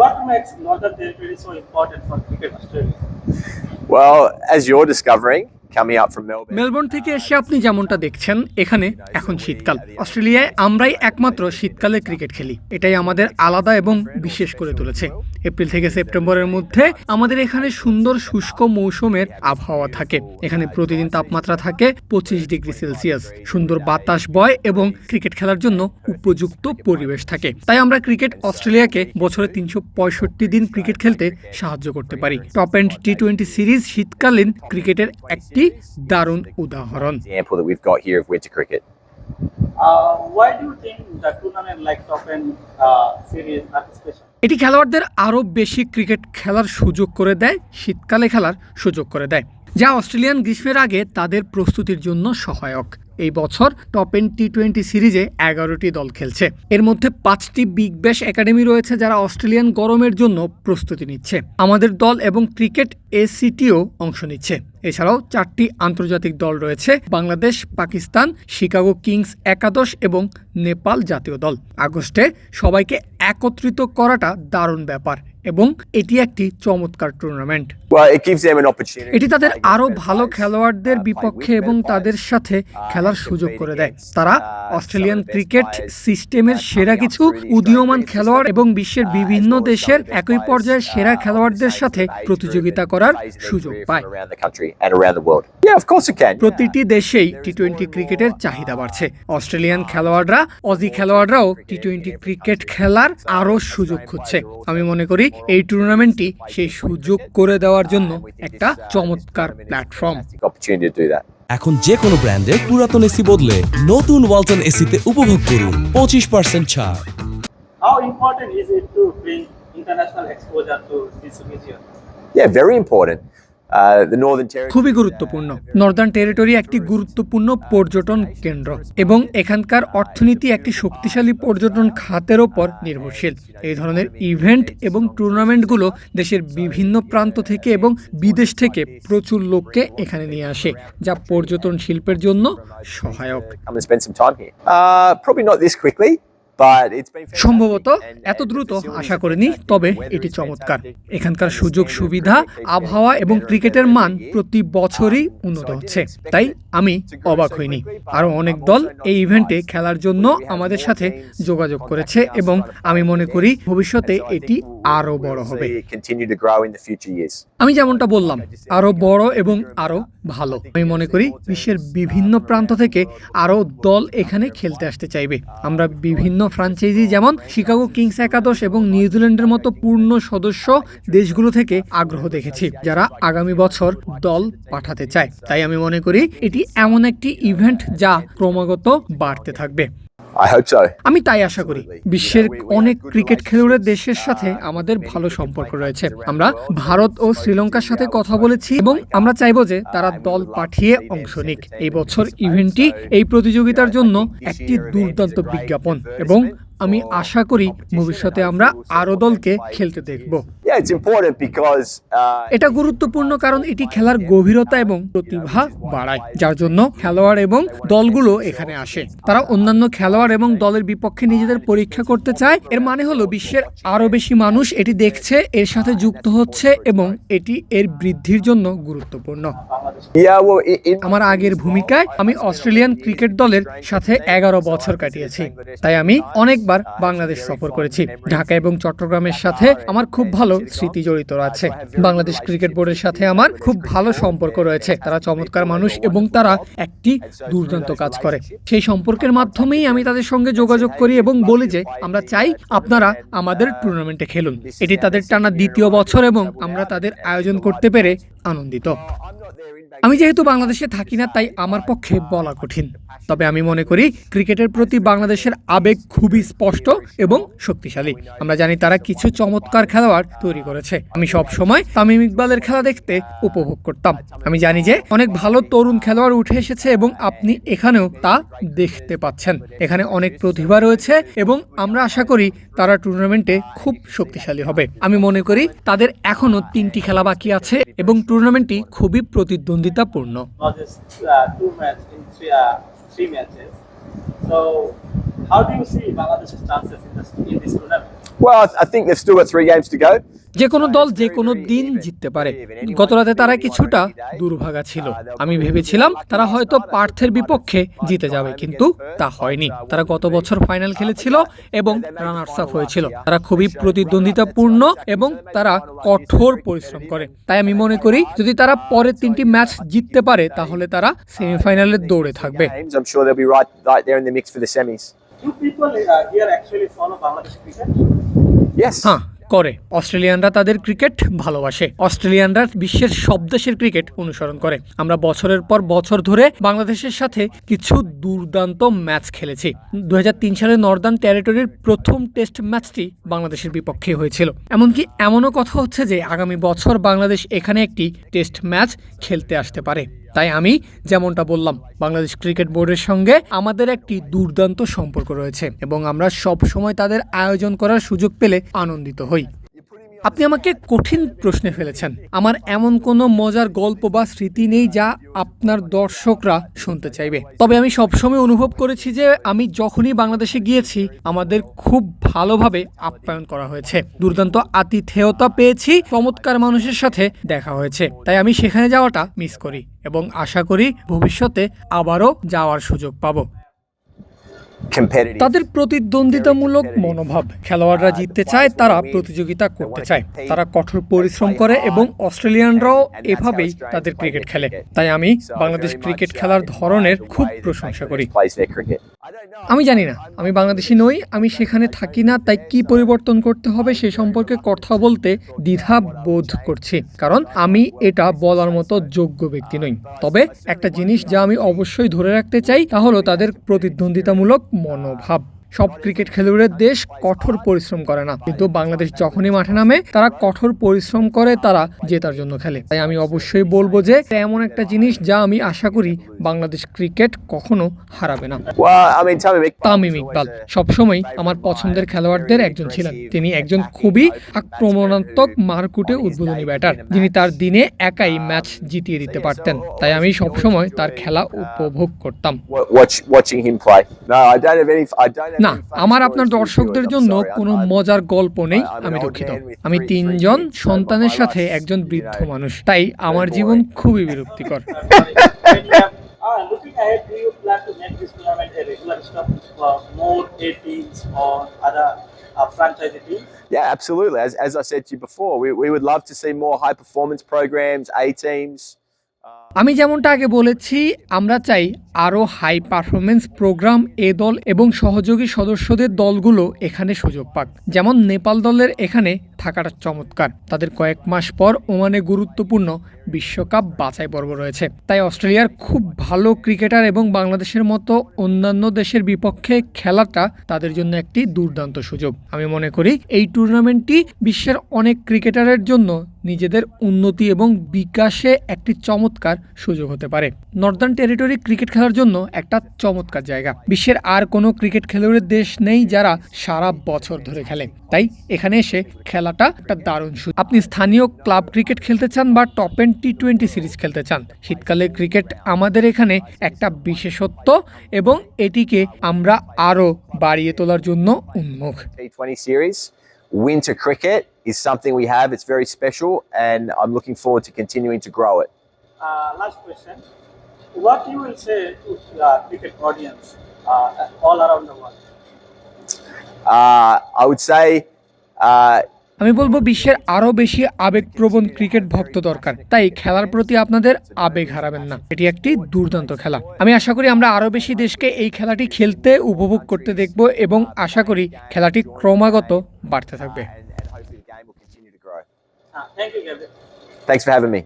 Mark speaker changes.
Speaker 1: what makes Northern Territory so important for cricket Australia?
Speaker 2: Well, as you're discovering, coming up from Melbourne.
Speaker 3: Melbourne থেকে এসে আপনি যেমনটা দেখছেন এখানে এখন শীতকাল অস্ট্রেলিয়ায় আমরাই একমাত্র শীতকালে ক্রিকেট খেলি এটাই আমাদের আলাদা এবং বিশেষ করে তুলেছে এপ্রিল থেকে সেপ্টেম্বরের মধ্যে আমাদের এখানে সুন্দর শুষ্ক মৌসুমের আবহাওয়া থাকে। এখানে প্রতিদিন তাপমাত্রা থাকে পঁচিশ ডিগ্রি সেলসিয়াস। সুন্দর বাতাস বয় এবং ক্রিকেট খেলার জন্য উপযুক্ত পরিবেশ থাকে। তাই আমরা ক্রিকেট অস্ট্রেলিয়াকে বছরে তিনশো পঁয়ষট্টি দিন ক্রিকেট খেলতে সাহায্য করতে পারি। Top end T twenty series শীতকালীন ক্রিকেটের একটি দারুণ উদাহরণ। এটি খেলোয়াড়দের আরও বেশি ক্রিকেট খেলার সুযোগ করে দেয়, শীতকালে খেলার সুযোগ করে দেয়, যা অস্ট্রেলিয়ান গ্রীষ্মের আগে তাদের প্রস্তুতির জন্য সহায়ক। এই বছর টপ এন টি টোয়েন্টি সিরিজে এগারোটি দল খেলছে। এর মধ্যে পাঁচটি বিগ ব্যাশ একাডেমি রয়েছে যারা অস্ট্রেলিয়ান গরমের জন্য প্রস্তুতি নিচ্ছে। আমাদের দল এবং ক্রিকেট এসিটিও অংশ নিচ্ছে। এছাড়াও চারটি আন্তর্জাতিক দল রয়েছে, বাংলাদেশ, পাকিস্তান, শিকাগো কিংস একাদশ এবং নেপাল জাতীয় দল। আগস্টে সবাইকে একত্রিত করাটা দারুণ ব্যাপার। এবং এটি একটি চমৎকার টুর্নামেন্ট। এটি তাদের আরও ভালো খেলোয়াড়দের বিপক্ষে এবং তাদের সাথে খেলার সুযোগ করে দেয়। তারা অস্ট্রেলিয়ান ক্রিকেট সিস্টেমের সেরা কিছু উদীয়মান খেলোয়াড় এবং বিশ্বের বিভিন্ন দেশের একই পর্যায়ের সেরা খেলোয়াড়দের সাথে প্রতিযোগিতা করার সুযোগ পায়। প্রতিটি দেশেই টি টোয়েন্টি ক্রিকেটের চাহিদা বাড়ছে। অস্ট্রেলিয়ান খেলোয়াড়রা অজি খেলোয়াড়রাও টি টোয়েন্টি ক্রিকেট খেলার আরও সুযোগ খুঁজছে। আমি মনে করি এই টুর্নামেন্টটি সেই সুযোগ করে দেওয়ার জন্য একটা চমৎকার প্ল্যাটফর্ম
Speaker 4: এখন যে কোনো ব্র্যান্ডের পুরাতন এসি বদলে নতুন ওয়ালটন এসিতে উপভোগ করুন পঁচিশ পার্সেন্ট ছাড়
Speaker 1: How important is it to bring international exposure to this?
Speaker 2: Yeah, very important.
Speaker 3: খুবই গুরুত্বপূর্ণ। নর্দার্ন টেরিটরি একটি গুরুত্বপূর্ণ পর্যটন কেন্দ্র এবং এখানকার অর্থনীতি একটি শক্তিশালী পর্যটন খাতের ওপর নির্ভরশীল। এই ধরনের ইভেন্ট এবং টুর্নামেন্টগুলো দেশের বিভিন্ন প্রান্ত থেকে এবং বিদেশ থেকে প্রচুর লোককে এখানে নিয়ে আসে যা পর্যটন শিল্পের জন্য সহায়ক। সম্ভবত এত দ্রুত আশা করিনি তবে এটি চমৎকার। এখানকার সুযোগ সুবিধা আবহাওয়া এবং ক্রিকেটের মান প্রতি বছরই উন্নত হচ্ছে তাই আমি অবাক হইনি। আরও অনেক দল এই ইভেন্টে খেলার জন্য আমাদের সাথে যোগাযোগ করেছে এবং আমি মনে করি ভবিষ্যতে এটি আরও বড় হবে। আমি যেমনটা বললাম আরও বড় এবং আরও ভালো। আমি মনে করি বিশ্বের বিভিন্ন প্রান্ত থেকে আরও দল এখানে খেলতে আসতে চাইবে আমরা বিভিন্ন ফ্রাঞ্চাইজি যেমন শিকাগো কিংস একাদশ এবং নিউজিল্যান্ডের মতো পূর্ণ সদস্য দেশগুলো থেকে আগ্রহ দেখেছি, যারা আগামী বছর দল পাঠাতে চায় তাই আমি মনে করি এটি এমন একটি ইভেন্ট যা ক্রমাগত বাড়তে থাকবে. আমি তাই আশা করি। বিশ্বের অনেক ক্রিকেট খেলুড়ের দেশের সাথে আমাদের ভালো সম্পর্ক রয়েছে। আমরা ভারত ও শ্রীলঙ্কার সাথে কথা বলেছি এবং আমরা চাইব যে তারা দল পাঠিয়ে অংশ নিক। এই বছর ইভেন্টটি, এই প্রতিযোগিতার জন্য একটি দুর্দান্ত বিজ্ঞাপন এবং আমি আশা করি ভবিষ্যতে আমরা আরও দলকে খেলতে দেখব।
Speaker 2: Uh,
Speaker 3: এটা গুরুত্বপূর্ণ কারণ এটি খেলার গভীরতা এবং প্রতিভা বাড়ায় যার জন্য খেলোয়াড় এবং দলগুলো এখানে আসে। তারা অন্যান্য খেলোয়াড় এবং দলের বিপক্ষে নিজেদের পরীক্ষা করতে চায়। এর মানে হলো বিশ্বের আরও বেশি মানুষ এটি দেখছে এর সাথে যুক্ত হচ্ছে এবং এটি এর বৃদ্ধির জন্য গুরুত্বপূর্ণ। আমার আগের ভূমিকায় আমি অস্ট্রেলিয়ান ক্রিকেট দলের সাথে এগারো বছর কাটিয়েছি। তাই আমি অনেকবার বাংলাদেশ সফর করেছি। ঢাকা এবং চট্টগ্রামের সাথে আমার খুব ভালো স্মৃতি জড়িত আছে বাংলাদেশ ক্রিকেট বোর্ডের সাথে আমার খুব ভালো সম্পর্ক রয়েছে। তারা চমৎকার মানুষ এবং তারা একটি দুর্দান্ত কাজ করে। সেই সম্পর্কের মাধ্যমেই আমি তাদের সঙ্গে যোগাযোগ করি এবং বলি যে, আমরা চাই আপনারা আমাদের টুর্নামেন্টে খেলুন। এটি তাদের টানা দ্বিতীয় বছর এবং আমরা তাদের আয়োজন করতে পেরে আনন্দিত। আমি যেহেতু বাংলাদেশে থাকি না, তাই আমার পক্ষে বলা কঠিন। তবে আমি মনে করি ক্রিকেটের প্রতি বাংলাদেশের আবেগ খুবই স্পষ্ট এবং শক্তিশালী। আমরা জানি তারা কিছু চমৎকার খেলোয়াড় তৈরি করেছে। আমি সব সময় তামিম ইকবালের খেলা দেখতে উপভোগ করতাম। আমি জানি যে অনেক ভালো তরুণ খেলোয়াড় উঠে এসেছে এবং আপনি এখানেও তা দেখতে পাচ্ছেন। এখানে অনেক প্রতিভা রয়েছে এবং আমরা আশা করি তারা টুর্নামেন্টে খুব শক্তিশালী হবে। আমি মনে করি তাদের এখনও তিনটি খেলা বাকি আছে এবং টুর্নামেন্টটি খুবই প্রতিদ্বন্দ্বিতাপূর্ণ
Speaker 1: uh, uh. So, how do you see Bangladesh's chances in this, in this tournament?
Speaker 2: Well, I, I think they've still got three games to go.
Speaker 3: যে কোনো দল যে কোনো দিন জিততে পারে। গতরাতে তারা কিছুটা দুর্ভাগা ছিল। আমি ভেবেছিলাম তারা হয়তো পার্থের বিপক্ষে জিতে যাবে কিন্তু তা হয়নি। তারা গত বছর ফাইনাল খেলেছিল এবং রানার্স আপ হয়েছিল। তারা খুবই প্রতিদ্বন্দ্বিতাপূর্ণ এবং তারা কঠোর পরিশ্রম করে। তাই আমি মনে করি যদি তারা পরের তিনটি ম্যাচ জিততে পারে তাহলে তারা সেমিফাইনালের দৌড়ে থাকবে.
Speaker 1: Do people uh, here actually follow Bangladesh cricket?
Speaker 3: হ্যাঁ করে। অস্ট্রেলিয়ানরা তাদের ক্রিকেট ভালোবাসে। অস্ট্রেলিয়ানরা বিশ্বের সব দেশের ক্রিকেট অনুসরণ করে। আমরা বছরের পর বছর ধরে বাংলাদেশের সাথে কিছু দুর্দান্ত ম্যাচ খেলেছি। দুই হাজার তিন সালে নর্দার্ন টেরিটরির প্রথম টেস্ট ম্যাচটি বাংলাদেশের বিপক্ষে হয়েছিল। এমনকি এমনও কথা হচ্ছে যে আগামী বছর বাংলাদেশ এখানে একটি টেস্ট ম্যাচ খেলতে আসতে পারে। তাই আমি যেমনটা বললাম, বাংলাদেশ ক্রিকেট বোর্ডের সঙ্গে আমাদের একটি দুর্দান্ত সম্পর্ক রয়েছে এবং আমরা সব সময় তাদের আয়োজন করার সুযোগ পেলে আনন্দিত হই। আপনি আমাকে কঠিন প্রশ্নে ফেলেছেন। আমার এমন কোনো মজার গল্প বা স্মৃতি নেই যা আপনার দর্শকরা শুনতে চাইবে। তবে আমি সবসময় অনুভব করেছি যে আমি যখনই বাংলাদেশে গিয়েছি, আমাদের খুব ভালোভাবে আপ্যায়ন করা হয়েছে। দুর্দান্ত আতিথেয়তা পেয়েছি, চমৎকার মানুষের সাথে দেখা হয়েছে। তাই আমি সেখানে যাওয়াটা মিস করি এবং আশা করি ভবিষ্যতে আবারও যাওয়ার সুযোগ পাবো. তাদের প্রতিদ্বন্দ্বিতামূলক মনোভাব। খেলোয়াড়রা জিততে চায় তারা প্রতিযোগিতা করতে চায়। তারা কঠোর পরিশ্রম করে এবং অস্ট্রেলিয়ানরাও এভাবেই তাদের ক্রিকেট খেলে। তাই আমি বাংলাদেশ ক্রিকেট খেলার ধরনের খুব প্রশংসা করি. আমি জানি না আমি বাংলাদেশি নই আমি সেখানে থাকি না তাই কি পরিবর্তন করতে হবে সে সম্পর্কে কথা বলতে দ্বিধা বোধ করছি কারণ আমি এটা বলার মতো যোগ্য ব্যক্তি নই। তবে একটা জিনিস যা আমি অবশ্যই ধরে রাখতে চাই তা হলো তাদের প্রতিদ্বন্দ্বিতামূলক โมโนภาพ সব ক্রিকেট খেলোয়াড়ের দেশ কঠোর পরিশ্রম করে না। কিন্তু বাংলাদেশ যখনই মাঠে নামে তারা কঠোর পরিশ্রম করে তারা জেতার জন্য খেলে। তাই আমি অবশ্যই বলব যে এমন একটা জিনিস যা আমি আশা করি বাংলাদেশ ক্রিকেট কখনো হারাবে না. তামিম ইকবাল। সবসময় আমার পছন্দের খেলোয়াড়দের একজন ছিলেন। তিনি একজন খুবই আক্রমণাত্মক মারকুটে উদ্বোধনী ব্যাটার। যিনি তার দিনে একাই ম্যাচ জিতিয়ে দিতে পারতেন। তাই আমি সবসময় তার খেলা উপভোগ করতাম। না আমার আপনার দর্শকদের জন্য কোনো মজার গল্প নেই আমি দুঃখিত আমি তিনজন সন্তানের সাথে একজন বৃদ্ধ মানুষ তাই আমার জীবন খুবই বিরক্তিকর
Speaker 1: uh, uh?
Speaker 2: Yeah, absolutely. As, as I said to you before, we, we would love to see more high performance programs, A teams.
Speaker 3: আমি যেমনটা আগে বলেছি, আমরা চাই আরও হাই পারফরমেন্স প্রোগ্রাম এ দল এবং সহযোগী সদস্যদের দলগুলো এখানে সুযোগ পাক। যেমন নেপাল দলের এখানে থাকাটা চমৎকার। তাদের কয়েক মাস পর ওমানে গুরুত্বপূর্ণ বিশ্বকাপ বাছাই পর্ব রয়েছে। তাই অস্ট্রেলিয়ার খুব ভালো ক্রিকেটার এবং বাংলাদেশের মতো অন্যান্য দেশের বিপক্ষে খেলাটা তাদের জন্য একটি দুর্দান্ত সুযোগ। আমি মনে করি এই টুর্নামেন্টটি বিশ্বের অনেক ক্রিকেটারের জন্য নিজেদের উন্নতি এবং বিকাশে একটি চমৎকার সুযোগ হতে পারে। নর্দার্ন টেরিটরি ক্রিকেট খেলার জন্য একটা চমৎকার জায়গা। বিশ্বের আর কোনো ক্রিকেট খেলোয়াড়ের দেশ নেই যারা সারা বছর ধরে খেলে। তাই এখানে এসে খেলাটা একটা দারুণ সুযোগ আপনি স্থানীয় ক্লাব ক্রিকেট খেলতে চান বা top end T twenty series খেলতে চান, শীতকালে ক্রিকেট আমাদের এখানে একটা বিশেষত্ব এবং এটিকে আমরা আরও বাড়িয়ে তোলার জন্য উন্মুখ।
Speaker 2: T20 series. Winter cricket is something we have. It's very special, and I'm looking forward to continuing to grow it.
Speaker 1: Uh, last question. What you will say to the cricket audience uh, all around the world?
Speaker 2: Uh, I would say uh,
Speaker 3: আমি বলব বিশ্বের আরও বেশি আবেগপ্রবণ cricket ভক্ত দরকার তাই খেলার প্রতি আপনাদের আবেগ হারাবেন না এটি একটি দুর্দান্ত খেলা আমি আশা করি আমরা আরও বেশি দেশকে এই খেলাটি খেলতে উপভোগ করতে দেখব এবং আশা করি খেলাটি ক্রমাগত বাড়তে থাকবে.
Speaker 2: Thanks for having me.